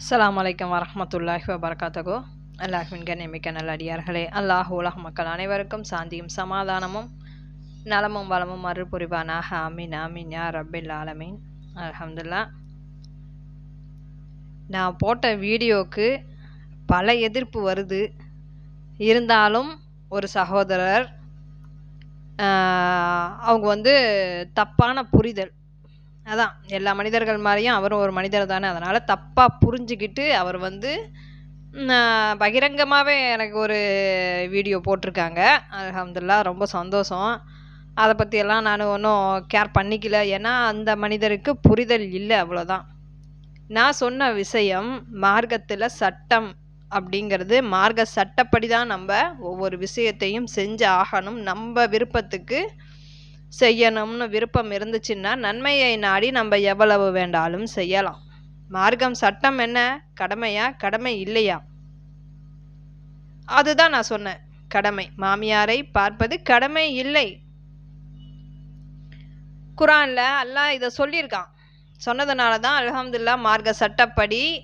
அஸ்லாம் வலைக்கம் வரமத்துல்லாஹி வபர்காத்தகோ அல்லாஹ்வின் கண்ணியமிக்க நல்லடியார்களே அல்லாஹ் உலக மக்கள் அனைவருக்கும் சாந்தியும் சமாதானமும் நலமும் வளமும் அருள் அமீன் ஆமீன் ஆமீன் யா ரப்பில் ஆலமீன். அலமதுல்லா நான் போட்ட வீடியோவுக்கு பல எதிர்ப்பு வருது. இருந்தாலும் ஒரு சகோதரர் அவங்க வந்து தப்பான புரிதல். அதான் எல்லா மனிதர்கள் மாதிரியும் அவரும் ஒரு மனிதர் தானே. அதனால் தப்பாக புரிஞ்சுக்கிட்டு அவர் வந்து பகிரங்கமாகவே எனக்கு ஒரு வீடியோ போட்டிருக்காங்க. அலமதுல்லா ரொம்ப சந்தோஷம். அதை பற்றியெல்லாம் நான் ஒன்றும் கேர் பண்ணிக்கல. ஏன்னா அந்த மனிதருக்கு புரிதல் இல்லை அவ்வளோதான். நான் சொன்ன விஷயம் மார்க்கத்தில் சட்டம் அப்படிங்கிறது மார்க்க சட்டப்படி தான் நம்ம ஒவ்வொரு விஷயத்தையும் செஞ்சு ஆகணும் நம்ம விருப்பத்துக்கு செய்யணும்னு விருப்பம் இருந்துச்சுன்னா நன்மையை நாடி நம்ம எவ்வளவு வேண்டாலும் செய்யலாம். மார்க்கம் சட்டம் என்ன? கடமையா? கடமை இல்லையா? அதுதான் நான் சொன்னேன். கடமை. மாமியாரை பார்ப்பது கடமை இல்லை. குரான்ல அல்லாஹ் இதை சொல்லியிருக்கான். சொன்னதுனால தான் அலமதுல்லா மார்க்க சட்டப்படி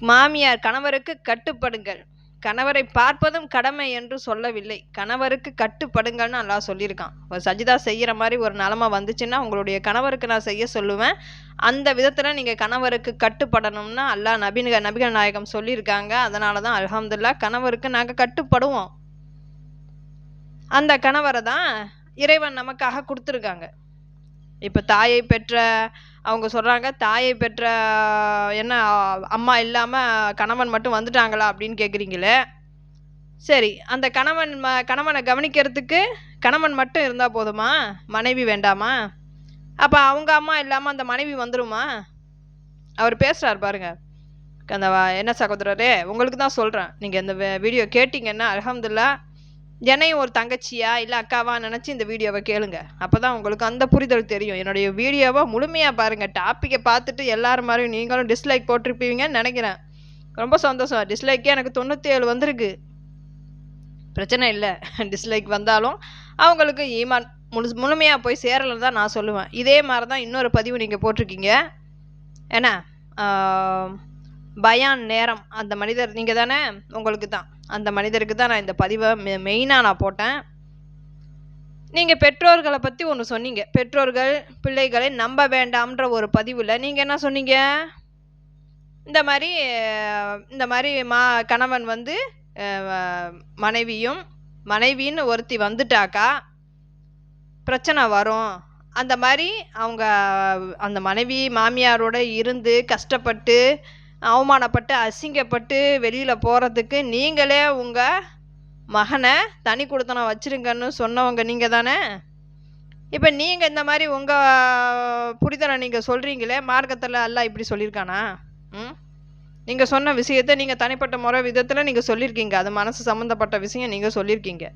மாமியார் கணவருக்கு கட்டுப்படுங்கள். கணவரை பார்ப்பதும் கடமை என்று சொல்லவில்லை. கணவருக்கு கட்டுப்படுங்கள்னு அல்லா சொல்லியிருக்கான். ஒரு சஜிதா செய்கிற மாதிரி ஒரு நிலமை வந்துச்சுன்னா உங்களுடைய கணவருக்கு நான் செய்ய சொல்லுவேன். அந்த விதத்தில் நீங்கள் கணவருக்கு கட்டுப்படணும்னா அல்லா நபிக நபிகள் நாயகம் சொல்லியிருக்காங்க. அதனால தான் அலமதுல்லா கணவருக்கு நாங்கள் கட்டுப்படுவோம். அந்த கணவரை தான் இறைவன் நமக்காக கொடுத்துருக்காங்க. இப்போ தாயை பெற்ற அவங்க சொல்கிறாங்க தாயை பெற்ற என்ன அம்மா இல்லாமல் கணவன் மட்டும் வந்துட்டாங்களா அப்படின்னு கேட்குறீங்களே சரி அந்த கணவன் ம கணவனை கவனிக்கிறதுக்கு கணவன் மட்டும் இருந்தால் போதுமா? மனைவி வேண்டாமா? அப்போ அவங்க அம்மா இல்லாமல் அந்த மனைவி வந்துருமா? அவர் பேசுகிறார் பாருங்க. அந்த என்ன சகோதரரே உங்களுக்கு தான் சொல்கிறேன் நீங்கள் இந்த வீடியோ கேட்டிங்கன்னா அலமதுல்லா என்னையும் ஒரு தங்கச்சியா இல்லை அக்காவா நினச்சி இந்த வீடியோவை கேளுங்க. அப்போ தான் உங்களுக்கு அந்த புரிதல் தெரியும். என்னுடைய வீடியோவை முழுமையாக பாருங்கள் டாப்பிக்கை பார்த்துட்டு எல்லாரும் மாதிரியும் நீங்களும் டிஸ்லைக் போட்டிருப்பீங்கன்னு நினைக்கிறேன். ரொம்ப சந்தோஷம். டிஸ்லைக்கே எனக்கு தொண்ணூற்றி ஏழு வந்திருக்கு. பிரச்சனை இல்லை. டிஸ்லைக் வந்தாலும் அவங்களுக்கு ஈமான் முழு முழுமையாக போய் சேரலைன்னு தான் நான் சொல்லுவேன். இதே மாதிரி தான் இன்னொரு பதிவு நீங்கள் போட்டிருக்கீங்க. என்ன? பயான் நேரம் அந்த மனிதர் நீங்கள் தானே உங்களுக்கு தான் அந்த மனிதருக்கு தான் நான் இந்த பதிவை மெ மெயினாக நான் போட்டேன். நீங்கள் பெற்றோர்களை பற்றி ஒன்று சொன்னீங்க. பெற்றோர்கள் பிள்ளைகளை நம்ப வேண்டாம்ன்ற ஒரு பதிவில் நீங்கள் என்ன சொன்னீங்க? இந்த மாதிரி இந்த மாதிரி மா கணவன் வந்து மனைவியும் மனைவின்னு ஒருத்தி வந்துட்டாக்கா பிரச்சனை வரும். அந்த மாதிரி அவங்க அந்த மனைவி மாமியாரோட இருந்து கஷ்டப்பட்டு அவமானப்பட்டு அசிங்கப்பட்டு வெளியில் போகிறதுக்கு நீங்களே உங்கள் மகனை தனி கொடுத்தனம் வச்சிருங்கன்னு சொன்னவங்க நீங்கள் தானே? இப்போ நீங்கள் இந்த மாதிரி உங்கள் புரிதலை நீங்கள் சொல்கிறீங்களே மார்க்கத்தில் எல்லாம் இப்படி சொல்லியிருக்கானா? ம்? நீங்கள் சொன்ன விஷயத்தை நீங்கள் தனிப்பட்ட முறை விதத்தில் நீங்கள் சொல்லியிருக்கீங்க. அது மனசு சம்மந்தப்பட்ட விஷயம் நீங்கள் சொல்லியிருக்கீங்க.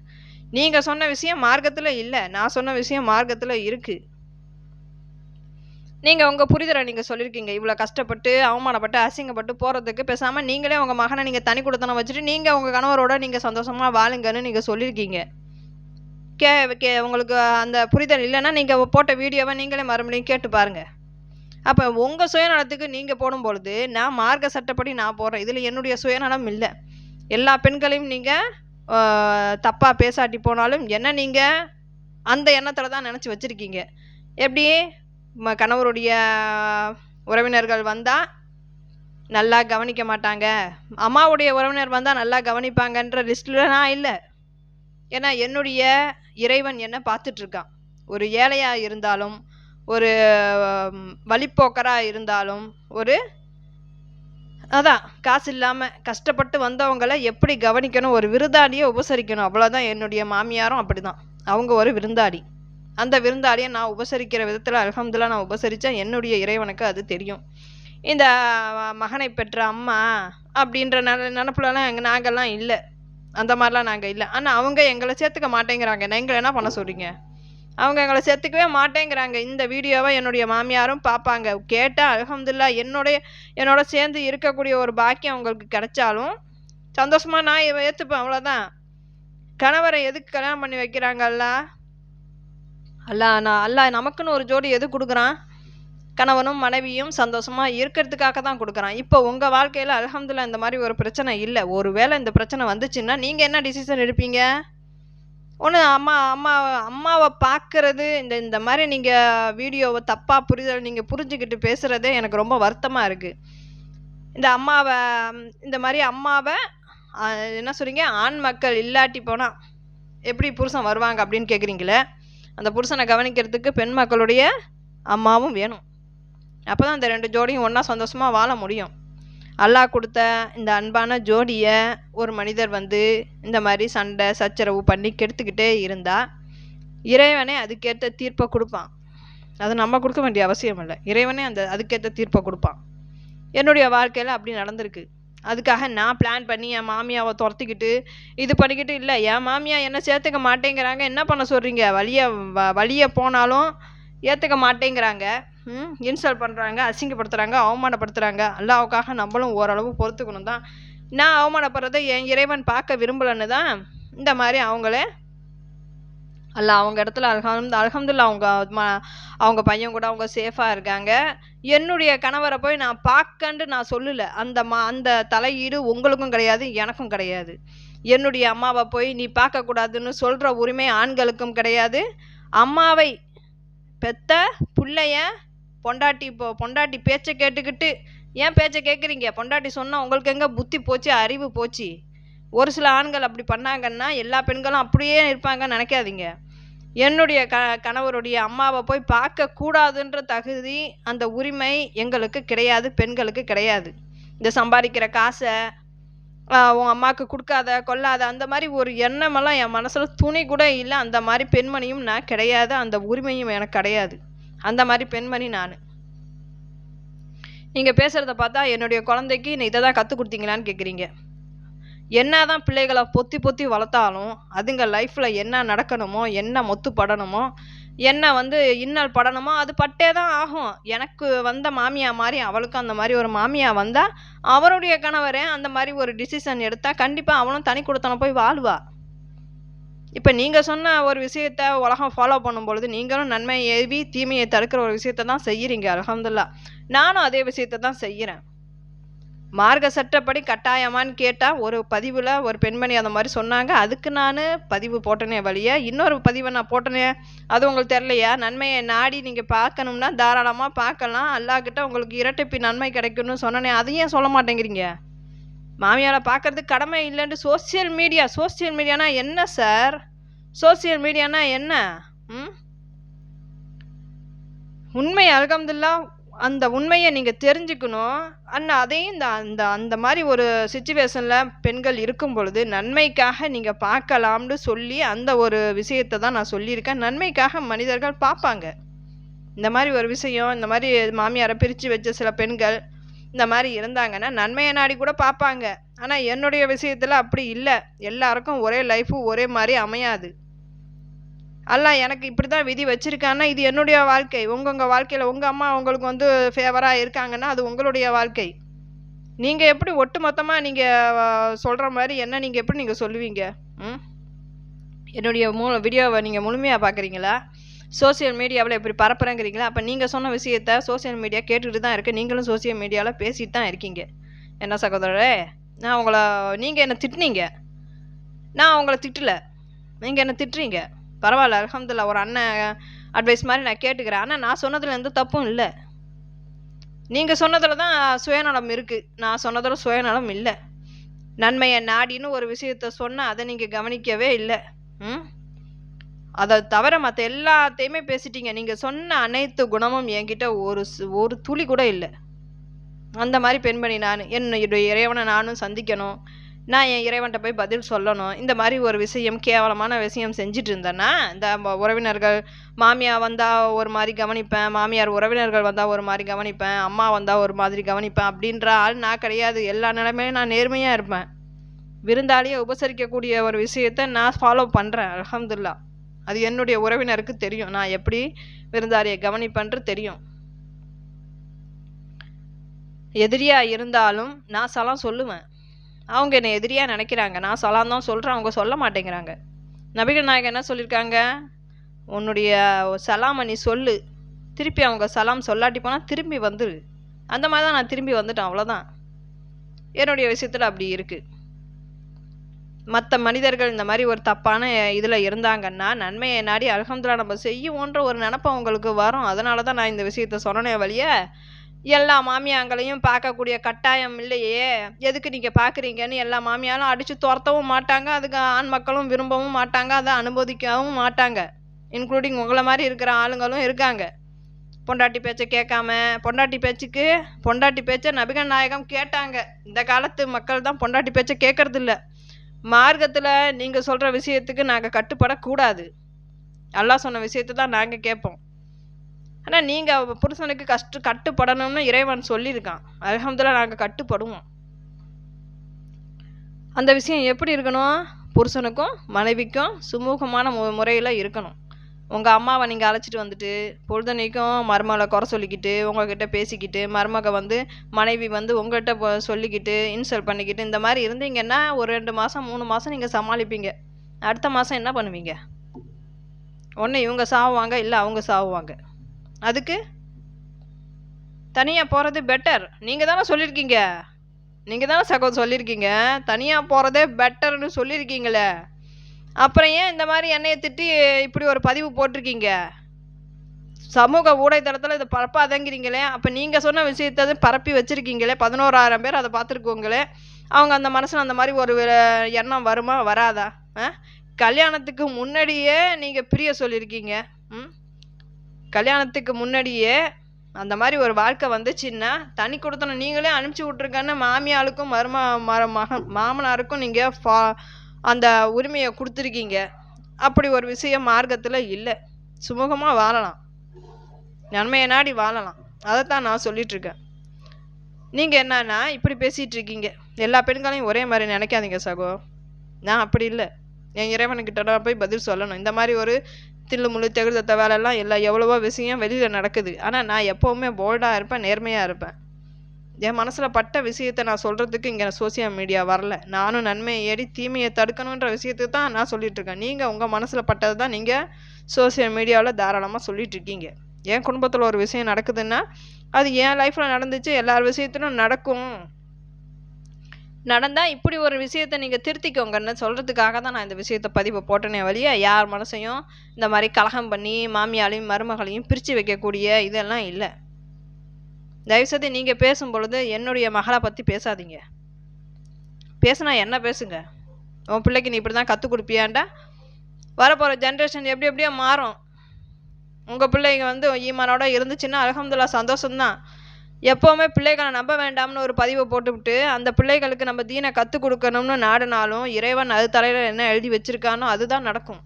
நீங்கள் சொன்ன விஷயம் மார்க்கத்தில் இல்லை. நான் சொன்ன விஷயம் மார்க்கத்தில் இருக்குது நீங்கள் உங்கள் புரிதலை நீங்கள் சொல்லியிருக்கீங்க. இவ்வளோ கஷ்டப்பட்டு அவமானப்பட்டு அசிங்கப்பட்டு போகிறதுக்கு பேசாமல் நீங்களே உங்கள் மகனை நீங்கள் தனி கொடுத்தனம் வச்சுட்டு நீங்கள் உங்கள் கணவரோட நீங்கள் சந்தோஷமாக வாழுங்கன்னு நீங்கள் சொல்லியிருக்கீங்க. கே கே உங்களுக்கு அந்த புரிதல் இல்லைன்னா நீங்கள் போட்ட வீடியோவை நீங்களே மறுபடியும் கேட்டு பாருங்கள் அப்போ உங்கள் சுயநலத்துக்கு நீங்கள் போடும் பொழுது நான் மார்க்க சட்டப்படி நான் போடுறேன் இதில் என்னுடைய சுயநலம் இல்லை. எல்லா பெண்களையும் நீங்கள் தப்பாக பேசாட்டி போனாலும் என்ன நீங்கள் அந்த எண்ணத்தில் தான் நினச்சி வச்சுருக்கீங்க. எப்படி? ம கணவருடைய உறவினர்கள் வந்தால் நல்லா கவனிக்க மாட்டாங்க. அம்மாவுடைய உறவினர் வந்தால் நல்லா கவனிப்பாங்கன்ற லிஸ்ட்டில் நான் இல்லை. ஏன்னா என்னுடைய இறைவன் என்ன பார்த்துட்ருக்கான். ஒரு ஏழையாக இருந்தாலும் ஒரு வழிப்போக்கராக இருந்தாலும் ஒரு அதான் காசு இல்லாமல் கஷ்டப்பட்டு வந்தவங்களை எப்படி கவனிக்கணும்? ஒரு விருந்தாளியை உபசரிக்கணும். அவ்வளோதான் என்னுடைய மாமியாரும் அப்படி தான் அவங்க ஒரு விருந்தாளி. அந்த விருந்தாளியை நான் உபசரிக்கிற விதத்தில் அல்ஹம்துலில்லாஹ் நான் உபசரித்தேன் என்னுடைய இறைவனுக்கு அது தெரியும். இந்த மகனை பெற்ற அம்மா அப்படின்ற நென நினப்புலலாம் எங்கள் நாங்கள்லாம் இல்லை. அந்த மாதிரிலாம் நாங்கள் இல்லை. ஆனால் அவங்க எங்களை சேர்த்துக்க மாட்டேங்கிறாங்க. எங்களை என்ன பண்ண சொல்கிறீங்க அவங்க எங்களை சேர்த்துக்கவே மாட்டேங்கிறாங்க. இந்த வீடியோவை என்னுடைய மாமியாரும் பார்ப்பாங்க கேட்டால் அல்ஹம்துலில்லாஹ் என்னுடைய என்னோட சேர்ந்து இருக்கக்கூடிய ஒரு பாக்கியம் அவங்களுக்கு கிடைச்சாலும் சந்தோஷமாக நான் ஏற்றுப்பேன் அவ்வளோதான் கணவரை எதுக்கு கல்யாணம் பண்ணி வைக்கிறாங்கல்ல அல்லா நான் அல்லா நமக்குன்னு ஒரு ஜோடி எது கொடுக்குறான்? கணவனும் மனைவியும் சந்தோஷமாக இருக்கிறதுக்காக தான் கொடுக்குறான். இப்போ உங்கள் வாழ்க்கையில் அல்ஹம்துலில்லாஹ் இந்த மாதிரி ஒரு பிரச்சனை இல்லை. ஒரு வேளை இந்த பிரச்சனை வந்துச்சுன்னா நீங்கள் என்ன டிசிஷன் எடுப்பீங்க? ஒன்று அம்மா அம்மா அம்மாவை பார்க்குறது இந்த இந்த மாதிரி நீங்கள் வீடியோவை தப்பாக புரிதல் நீங்கள் புரிஞ்சுக்கிட்டு பேசுகிறதே எனக்கு ரொம்ப வருத்தமாக இருக்குது இந்த அம்மாவை இந்த மாதிரி அம்மாவை என்ன சொல்கிறீங்க ஆண் மக்கள் இல்லாட்டி போனால் எப்படி புருஷன் வருவாங்க அப்படின்னு கேட்குறீங்களே அந்த புருஷனை கவனிக்கிறதுக்கு பெண் மக்களுடைய அம்மாவும் வேணும். அப்போ தான் இந்த ரெண்டு ஜோடியும் ஒன்றா சந்தோஷமாக வாழ முடியும். அல்லாஹ் கொடுத்த இந்த அன்பான ஜோடியை ஒரு மனிதர் வந்து இந்த மாதிரி சண்டை சச்சரவு பண்ணி கெடுத்துக்கிட்டே இருந்தால் இறைவனே அதுக்கேற்ற தீர்ப்பை கொடுப்பான். அது நம்ம கொடுக்க வேண்டிய அவசியம் இல்லை. இறைவனே அந்த அதுக்கேற்ற தீர்ப்பை கொடுப்பான். என்னுடைய வாழ்க்கையில் அப்படி நடந்திருக்கு. அதுக்காக நான் பிளான் பண்ணி என் மாமியாவை துரத்திக்கிட்டு இது பண்ணிக்கிட்டு இல்லை. என் மாமியா என்ன சேர்த்துக்க மாட்டேங்கிறாங்க. என்ன பண்ண சொல்கிறீங்க வழியை வ வழியை போனாலும் ஏற்றுக்க மாட்டேங்கிறாங்க. ம் இன்சல்ட் பண்ணுறாங்க அசிங்கப்படுத்துகிறாங்க அவமானப்படுத்துகிறாங்க அல்லாவுக்காக நம்மளும் ஓரளவு பொறுத்துக்கணும் தான். நான் அவமானப்படுறதை என் இறைவன் பார்க்க விரும்பலன்னு தான் இந்த மாதிரி அவங்களே அல்ல அவங்க இடத்துல அல்ஹம் அல்ஹம்துல்லா அவங்க அவங்க பையன் கூட அவங்க சேஃபாக இருக்காங்க. என்னுடைய கணவரை போய் நான் பார்க்கன்ட்டு நான் சொல்லலை. அந்த மா அந்த தலையீடு உங்களுக்கும் கிடையாது எனக்கும் கிடையாது. என்னுடைய அம்மாவை போய் நீ பார்க்கக்கூடாதுன்னு சொல்கிற உரிமை ஆண்களுக்கும் கிடையாது. அம்மாவை பெத்த பிள்ளைய பொண்டாட்டி இப்போ பொண்டாட்டி பேச்சை கேட்டுக்கிட்டு ஏன் பேச்சை கேட்குறீங்க பொண்டாட்டி சொன்னால் உங்களுக்கு எங்கே புத்தி போச்சு அறிவு போச்சு? ஒரு சில ஆண்கள் அப்படி பண்ணாங்கன்னா எல்லா பெண்களும் அப்படியே இருப்பாங்கன்னு நினைக்காதீங்க. என்னுடைய க கணவருடைய அம்மாவை போய் பார்க்கக்கூடாதுன்ற தகுதி அந்த உரிமை எங்களுக்கு கிடையாது பெண்களுக்கு கிடையாது. இந்த சம்பாதிக்கிற காசை உன் அம்மாவுக்கு கொடுக்காத கொல்லாத அந்த மாதிரி ஒரு எண்ணமெல்லாம் என் மனசில் துணி கூட இல்லை. அந்த மாதிரி பெண்மணியும் நான் கிடையாது அந்த உரிமையும் எனக்கு கிடையாது. அந்த மாதிரி பெண்மணி நான். நீங்கள் பேசுகிறத பார்த்தா என்னுடைய குழந்தைக்கு நீ இதை தான் கற்றுக் கொடுத்தீங்களான்னு கேட்குறீங்க என்னதான் பிள்ளைகளை பொத்தி பொத்தி வளர்த்தாலும் அதுங்க லைஃப்பில் என்ன நடக்கணுமோ என்ன மொத்து படணுமோ என்ன வந்து இன்னல் படணுமோ அது பட்டே தான் ஆகும். எனக்கு வந்த மாமியா மாதிரி அவளுக்கும் அந்த மாதிரி ஒரு மாமியா வந்தால் அவருடைய கணவரே அந்த மாதிரி ஒரு டிசிஷன் எடுத்தால் கண்டிப்பாக அவளும் தனி கொடுத்தன போய் வாழ்வா. இப்போ நீங்கள் சொன்ன ஒரு விஷயத்த உலகம் ஃபாலோ பண்ணும் பொழுது நீங்களும் நன்மையை ஏவி தீமையை தடுக்கிற ஒரு விஷயத்த தான் செய்கிறீங்க அலகம்துல்லா நானும் அதே விஷயத்த தான் செய்கிறேன் மார்க்க சட்டப்படி கட்டாயமான்னு கேட்டால் ஒரு பதிவில் ஒரு பெண்மணி அந்த மாதிரி சொன்னாங்க. அதுக்கு நான் பதிவு போட்டனே வழிய. இன்னொரு பதிவை நான் போட்டனே அது உங்களுக்கு தெரிலையா நன்மையை நாடி நீங்கள் பார்க்கணும்னா தாராளமாக பார்க்கலாம். அல்லாக்கிட்ட உங்களுக்கு இரட்டிப்பு நன்மை கிடைக்கும்னு சொன்னனே அதையும் சொல்ல மாட்டேங்கிறீங்க? மாமியாரை பார்க்கறதுக்கு கடமை இல்லைன்ட்டு சோஷியல் மீடியா சோஷியல் மீடியானா என்ன சார் சோஷியல் மீடியானா என்ன? ம்? உண்மை அலகம்துல்லா அந்த உண்மையை நீங்கள் தெரிஞ்சுக்கணும். அண்ணா அதையும் இந்த அந்த அந்த மாதிரி ஒரு சுச்சுவேஷனில் பெண்கள் இருக்கும் பொழுது நன்மைக்காக நீங்கள் பார்க்கலாம்னு சொல்லி அந்த ஒரு விஷயத்தை தான் நான் சொல்லியிருக்கேன். நன்மைக்காக மனிதர்கள் பார்ப்பாங்க. இந்த மாதிரி ஒரு விஷயம் இந்த மாதிரி மாமியாரை பிரித்து வச்ச சில பெண்கள் இந்த மாதிரி இருந்தாங்கன்னா நன்மையை நாடி கூட பார்ப்பாங்க. ஆனால் என்னுடைய விஷயத்தில் அப்படி இல்லை. எல்லாருக்கும் ஒரே லைஃபு ஒரே மாதிரி அமையாது. அல்லாஹ் எனக்கு இப்படி தான் விதி வச்சிருக்கான்னா இது என்னுடைய வாழ்க்கை. உங்கவுங்க வாழ்க்கையில் உங்கள் அம்மா உங்களுக்கு வந்து ஃபேவராக இருக்காங்கன்னா அது உங்களுடைய வாழ்க்கை. நீங்கள் எப்படி ஒட்டு மொத்தமாக நீங்கள் சொல்கிற மாதிரி என்ன நீங்கள் எப்படி நீங்கள் சொல்லுவீங்க? ம்? என்னுடைய மூ வீடியோவை நீங்கள் முழுமையாக பார்க்குறீங்களா சோஷியல் மீடியாவில் இப்படி பரப்புறேங்கிறீங்களா? அப்போ நீங்கள் சொன்ன விஷயத்த சோஷியல் மீடியா கேட்டுகிட்டு தான் இருக்குது நீங்களும் சோஷியல் மீடியாவில் பேசிட்டு தான் இருக்கீங்க. என்ன சகோதரரே? நான் உங்களை நீங்கள் என்னை திட்டுனீங்க? நான் உங்களை திட்டல. நீங்கள் என்ன திட்டுறீங்க? பரவாயில்ல அலமதுல்லா ஒரு அண்ணன் அட்வைஸ் மாதிரி நான் கேட்டுக்கிறேன். ஆனால் நான் சொன்னதில் எந்த தப்பும் இல்லை. நீங்கள் சொன்னதில் தான் சுயநலம் இருக்குது நான் சொன்னதில் சுயநலம் இல்லை. நன்மையை நாடின்னு ஒரு விஷயத்த சொன்னால் அதை நீங்கள் கவனிக்கவே இல்லை. ம்? அதை தவிர மற்ற எல்லாத்தையுமே பேசிட்டீங்க. நீங்கள் சொன்ன அனைத்து குணமும் என்கிட்ட ஒரு ஒரு துளி கூட இல்லை. அந்த மாதிரி பெண்மணி நான் என்னுடைய இறைவனை நானும் சந்திக்கணும். நான் என் இறைவன்கிட்ட போய் பதில் சொல்லணும். இந்த மாதிரி ஒரு விஷயம் கேவலமான விஷயம் செஞ்சுட்டு இருந்தேன்னா இந்த உறவினர்கள் மாமியார் வந்தால் ஒரு மாதிரி கவனிப்பேன் மாமியார் உறவினர்கள் வந்தால் ஒரு மாதிரி கவனிப்பேன் அம்மா வந்தால் ஒரு மாதிரி கவனிப்பேன் அப்படின்ற ஆள் நான் கிடையாது. எல்லா நிலைமையிலும் நான் நேர்மையாக இருப்பேன். விருந்தாளியை உபசரிக்கக்கூடிய ஒரு விஷயத்த நான் ஃபாலோ பண்ணுறேன் அலமதுல்லா அது என்னுடைய உறவினருக்கு தெரியும். நான் எப்படி விருந்தாளியை கவனிப்பேன்று தெரியும். எதிரியாக இருந்தாலும் நான் சலாம் சொல்லுவேன். அவங்க என்னை எதிரியாக நினைக்கிறாங்க. நான் சலாம் தான் சொல்கிறேன் அவங்க சொல்ல மாட்டேங்கிறாங்க. நபிகள் நாயகம் என்ன சொல்லியிருக்காங்க? உன்னுடைய சலாமை நீ சொல்லு. திருப்பி அவங்க சலாம் சொல்லாட்டி போனால் திரும்பி வந்துரு. அந்த மாதிரி தான் நான் திரும்பி வந்துட்டேன். அவ்வளோதான் என்னுடைய விஷயத்தில் அப்படி இருக்குது மற்ற மனிதர்கள் இந்த மாதிரி ஒரு தப்பான இதில் இருந்தாங்கன்னா நன்மையை நாடி அல்ஹம்துலில்லாஹ் நம்ம செய்யுவோன்ற ஒரு நினப்பு அவங்களுக்கு வரும். அதனால தான் நான் இந்த விஷயத்த சொன்னனே வழிய எல்லா மாமியாங்களையும் பார்க்கக்கூடிய கட்டாயம் இல்லையே? எதுக்கு நீங்கள் பார்க்குறீங்கன்னு எல்லா மாமியாரும் அடித்து துரத்தவும் மாட்டாங்க. அதுக்கு ஆண் மக்களும் விரும்பவும் மாட்டாங்க. அதை அனுமதிக்கவும் மாட்டாங்க. இன்க்ளூடிங் உங்களை மாதிரி இருக்கிற ஆளுங்களும் இருக்காங்க. பொண்டாட்டி பேச்சை கேட்காம பொண்டாட்டி பேச்சுக்கு பொண்டாட்டி பேச்சை நபிகள் நாயகம் கேட்டாங்க. இந்த காலத்து மக்கள் தான் பொண்டாட்டி பேச்சை கேட்கறதில்ல. மார்க்கத்தில் நீங்கள் சொல்கிற விஷயத்துக்கு நாங்கள் கட்டுப்படக்கூடாது. எல்லாம் சொன்ன விஷயத்தை தான் நாங்கள் கேட்போம். ஆனால் நீங்கள் புருஷனுக்கு கஷ்ட கட்டுப்படணும்னு இறைவன் சொல்லியிருக்கான். அல்ஹம்துலில்லாஹ் நாங்கள் கட்டுப்படுவோம். அந்த விஷயம் எப்படி இருக்கணும்? புருஷனுக்கும் மனைவிக்கும் சுமூகமான மு முறையில் இருக்கணும். உங்கள் அம்மாவை நீங்கள் அழைச்சிட்டு வந்துட்டு பொழுதனைக்கும் மருமகளை குறை சொல்லிக்கிட்டு உங்கள்கிட்ட பேசிக்கிட்டு மருமக வந்து மனைவி வந்து உங்கள்கிட்ட சொல்லிக்கிட்டு இன்சல்ட் பண்ணிக்கிட்டு இந்த மாதிரி இருந்தீங்கன்னா ஒரு ரெண்டு மாதம் மூணு மாதம் நீங்கள் சமாளிப்பீங்க. அடுத்த மாதம் என்ன பண்ணுவீங்க? ஒன்று இவங்க சாவுவாங்க இல்லை அவங்க சாவுவாங்க. அதுக்கு? தனியாக போகிறது பெட்டர் நீங்கள் தானே சொல்லியிருக்கீங்க நீங்கள் தானே சகோ சொல்லியிருக்கீங்க தனியாக போகிறதே பெட்டர்னு சொல்லியிருக்கீங்களே அப்புறம் ஏன் இந்த மாதிரி என்னையை திட்டி இப்படி ஒரு பதிவு போட்டிருக்கீங்க? சமூக ஊடகத்தளத்தில் இதை பரப்பாதங்கிறீங்களே. அப்போ நீங்கள் சொன்ன விஷயத்த பரப்பி வச்சுருக்கீங்களே. பதினோராயிரம் பேர் அதை பார்த்துருக்கோங்களே. அவங்க அந்த மனசில் அந்த மாதிரி ஒரு எண்ணம் வருமா? வராதா? ஆ? கல்யாணத்துக்கு முன்னாடியே நீங்கள் பிரிய சொல்லியிருக்கீங்க கல்யாணத்துக்கு முன்னாடியே அந்த மாதிரி ஒரு வாழ்க்கை வந்துச்சுன்னா தனி கொடுத்தன நீங்களே அனுப்பிச்சி விட்ருக்கன்னு மாமியாளுக்கும் மரும மர மகன் மாமனாருக்கும் நீங்கள் ஃபா அந்த உரிமையை கொடுத்துருக்கீங்க. அப்படி ஒரு விஷயம் மார்க்கத்தில் இல்லை. சுமூகமாக வாழலாம். நன்மையை நாடி வாழலாம். அதைத்தான் நான் சொல்லிகிட்ருக்கேன் நீங்கள் என்னன்னா இப்படி பேசிகிட்டு இருக்கீங்க எல்லா பெண்களையும் ஒரே மாதிரி நினைக்காதீங்க சகோ. நான் அப்படி இல்லை. என் இறைவனுக்கிட்ட நான் போய் பதில் சொல்லணும். இந்த மாதிரி ஒரு தில்லு தகுந்த தத்த வேலைலாம் இல்லை. எவ்வளவோ விஷயம் வெளியில் நடக்குது. ஆனால் நான் எப்போவுமே போல்டாக இருப்பேன் நேர்மையாக இருப்பேன். என் மனசில் பட்ட விஷயத்தை நான் சொல்கிறதுக்கு இங்கே சோசியல் மீடியா வரல. நானும் நன்மையை ஏறி தீமையை தடுக்கணுன்ற விஷயத்துக்கு தான் நான் சொல்லிகிட்ருக்கேன் நீங்கள் உங்கள் மனசில் பட்டது தான் நீங்கள் சோசியல் மீடியாவில் தாராளமாக சொல்லிகிட்ருக்கீங்க என் குடும்பத்தில் ஒரு விஷயம் நடக்குதுன்னா அது என் லைஃப்பில் நடந்துச்சு எல்லார் விஷயத்திலும் நடக்கும். நடந்தால் இப்படி ஒரு விஷயத்தை நீங்கள் திருத்திக்கோங்கன்னு சொல்கிறதுக்காக தான் நான் இந்த விஷயத்தை பதிவை போட்டேனே வழிய யார் மனசையும் இந்த மாதிரி கலகம் பண்ணி மாமியாலையும் மருமகளையும் பிரித்து வைக்கக்கூடிய இதெல்லாம் இல்லை. தயவுசெய்து நீங்கள் பேசும் பொழுது என்னுடைய மகளை பற்றி பேசாதீங்க. பேசுனா என்ன பேசுங்க? உன் பிள்ளைக்கு நீ இப்படி தான் கற்றுக் கொடுப்பியாண்டா? வரப்போகிற ஜென்ரேஷன் எப்படி எப்படியோ மாறும். உங்கள் பிள்ளைங்க வந்து ஈமானோட இருந்துச்சுன்னா அலகம்துல்லா சந்தோஷம்தான். எப்போவுமே பிள்ளைகளை நம்ப வேண்டாம்னு ஒரு பதிவை போட்டுவிட்டு அந்த பிள்ளைகளுக்கு நம்ம தீனை கற்றுக் கொடுக்கணும்னு நாடினாலும் இறைவன் அது தலையில் என்ன எழுதி வச்சிருக்கானோ அதுதான் நடக்கும்.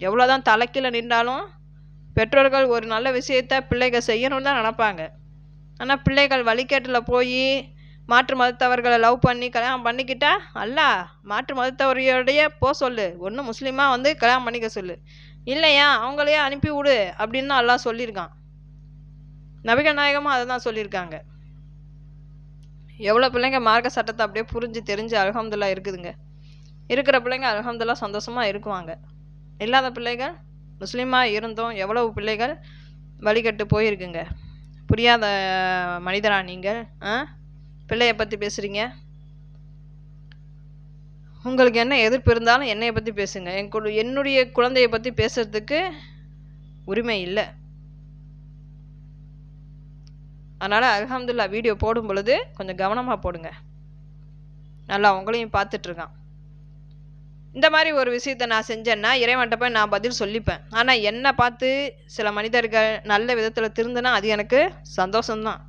எவ்வளோதான் தலைக்கீழ நின்றாலும் பெற்றோர்கள் ஒரு நல்ல விஷயத்த பிள்ளைகள் செய்யணும்னு தான் நினப்பாங்க. ஆனால் பிள்ளைகள் வழிகேட்டில் போய் மாற்று மதத்தவர்களை லவ் பண்ணி கல்யாணம் பண்ணிக்கிட்டா அல்ல மாற்று மதத்தவரையோடைய போ சொல்லு. ஒன்று முஸ்லீமாக வந்து கல்யாணம் பண்ணிக்க சொல்லு. இல்லையா? அவங்களையே அனுப்பி விடு அப்படின்னு தான் சொல்லியிருக்கான். நபிகள் நாயகமும் அதை தான் சொல்லியிருக்காங்க. எவ்வளோ பிள்ளைங்க மார்க்க சட்டத்தை அப்படியே புரிஞ்சு தெரிஞ்சு அலகம்துல்லா இருக்குதுங்க. இருக்கிற பிள்ளைங்க அலகம்துல்லா சந்தோஷமாக இருக்குவாங்க. இல்லாத பிள்ளைகள் முஸ்லீமாக இருந்தும் எவ்வளவு பிள்ளைகள் வழிகட்டு போயிருக்குங்க. புரியாத மனிதரா நீங்கள் ஆ பிள்ளைய பற்றி பேசுகிறீங்க உங்களுக்கு என்ன எதிர்ப்பு இருந்தாலும் என்னைய பற்றி பேசுங்க. என் என்னுடைய குழந்தைய பற்றி பேசுறதுக்கு உரிமை இல்லை. அதனால் அலமதுல்லா வீடியோ போடும் பொழுது கொஞ்சம் கவனமாக போடுங்க. நல்லா உங்களையும் பார்த்துட்ருக்கான் இந்த மாதிரி ஒரு விஷயத்த நான் செஞ்சேன்னா இறைவன்ட்ட போய் நான் பதில் சொல்லிப்பேன். ஆனால் என்னை பார்த்து சில மனிதர்கள் நல்ல விதத்தில் திருந்தினா அது எனக்கு சந்தோஷம்தான்.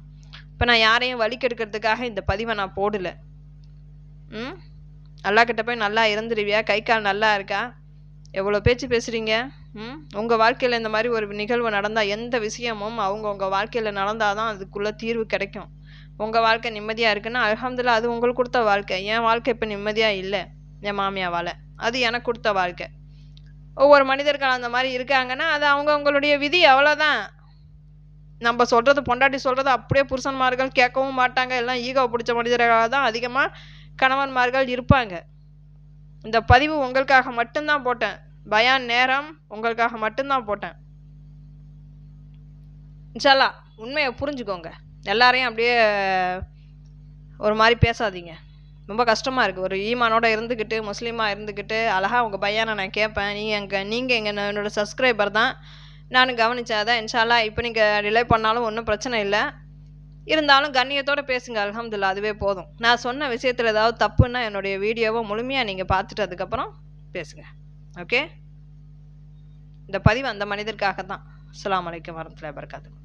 இப்போ நான் யாரையும் வழி கெடுக்கிறதுக்காக இந்த பதிவை நான் போடலை. ம்? அல்லாஹ்கிட்ட போய் நல்லா இருந்துருவியா? கை கால் நல்லா இருக்கா? எவ்வளோ பேச்சு பேசுகிறீங்க ம்? உங்கள் வாழ்க்கையில் இந்த மாதிரி ஒரு நிகழ்வு நடந்தால் எந்த விஷயமும் அவங்க உங்கள் வாழ்க்கையில் நடந்தால் தான் அதுக்குள்ளே தீர்வு கிடைக்கும். உங்கள் வாழ்க்கை நிம்மதியாக இருக்குன்னா அலமதுல்லா அது உங்களுக்கு கொடுத்த வாழ்க்கை. என் வாழ்க்கை இப்போ நிம்மதியாக இல்லை என் மாமியாவால். அது எனக்கு கொடுத்த வாழ்க்கை. ஒவ்வொரு மனிதர்கள் அந்த மாதிரி இருக்காங்கன்னா அது அவங்கவுங்களுடைய விதி அவ்வளோதான் நம்ம சொல்கிறது பொண்டாட்டி சொல்கிறது அப்படியே புருஷன்மார்கள் கேட்கவும் மாட்டாங்க. எல்லாம் ஈகோ பிடிச்ச மனிதர்களாக தான் அதிகமாக கணவன்மார்கள் இருப்பாங்க. இந்த பதிவு உங்களுக்காக மட்டும்தான் போட்டேன். பயான் நேரம் உங்களுக்காக மட்டும்தான் போட்டேன். இன்ஷால்லா உண்மையை புரிஞ்சுக்கோங்க. எல்லாரையும் அப்படியே ஒரு மாதிரி பேசாதீங்க. ரொம்ப கஷ்டமாக இருக்குது ஒரு ஈமானோட இருந்துக்கிட்டு முஸ்லீமாக இருந்துக்கிட்டு அழகாக உங்கள் பையனை நான் கேட்பேன். நீங்கள் எங்கள் நீங்கள் எங்கள் என்னோட சப்ஸ்கிரைபர் தான். நான் கவனித்தாதான் இன்ஷால்லா இப்போ நீங்கள் டிலே பண்ணாலும் ஒன்றும் பிரச்சனை இல்லை. இருந்தாலும் கண்ணியத்தோட பேசுங்க அலமதுல்லா அதுவே போதும். நான் சொன்ன விஷயத்தில் ஏதாவது தப்புன்னா என்னுடைய வீடியோவை முழுமையாக நீங்கள் பார்த்துட்டு அதுக்கப்புறம் பேசுங்க. ஓகே இந்த பதிவு அந்த மனிதருக்காக தான் அஸ்லாம் வலைக்கம் வரமத்துல்லாஹி வபரகாத்துஹு.